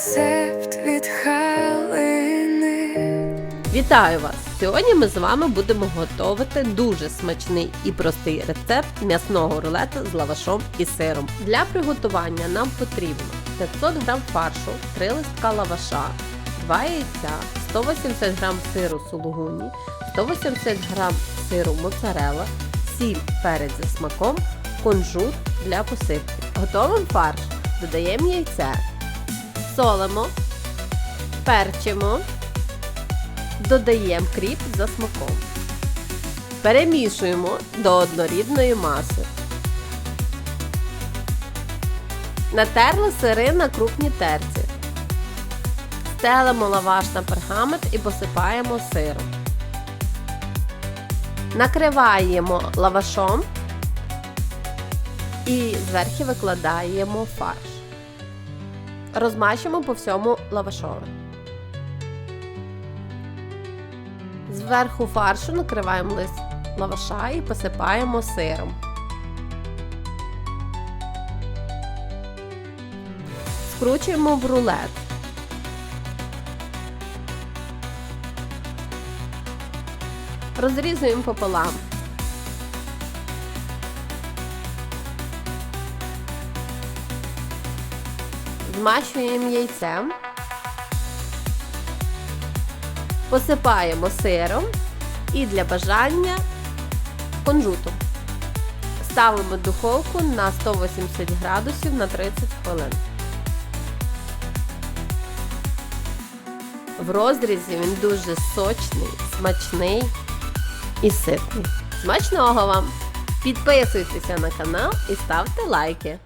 рецепт від Халини. Вітаю вас! Сьогодні ми з вами будемо готувати дуже смачний і простий рецепт м'ясного рулета з лавашом і сиром. Для приготування нам потрібно 500 г фаршу, 3 листка лаваша, 2 яйця, 180 г сиру сулугуні, 180 г сиру моцарела, сіль перець зі смаком, кунжут для посипки. Готовим фарш. Додаємо яйце, солимо, перчимо. Додаємо кріп за смаком. Перемішуємо до однорідної маси. Натерли сири на крупній терці. Стелимо лаваш на пергамент і посипаємо сиром. Накриваємо лавашом і зверху викладаємо фарш. Розмащуємо по всьому лавашові. Зверху фаршу накриваємо лист лаваша і посипаємо сиром. Скручуємо в рулет. Розрізуємо пополам. Змащуємо яйцем. Посипаємо сиром і для бажання кунжутом. Ставимо духовку на 180 градусів на 30 хвилин. В розрізі він дуже сочний, смачний і ситний. Смачного вам! Підписуйтеся на канал і ставте лайки.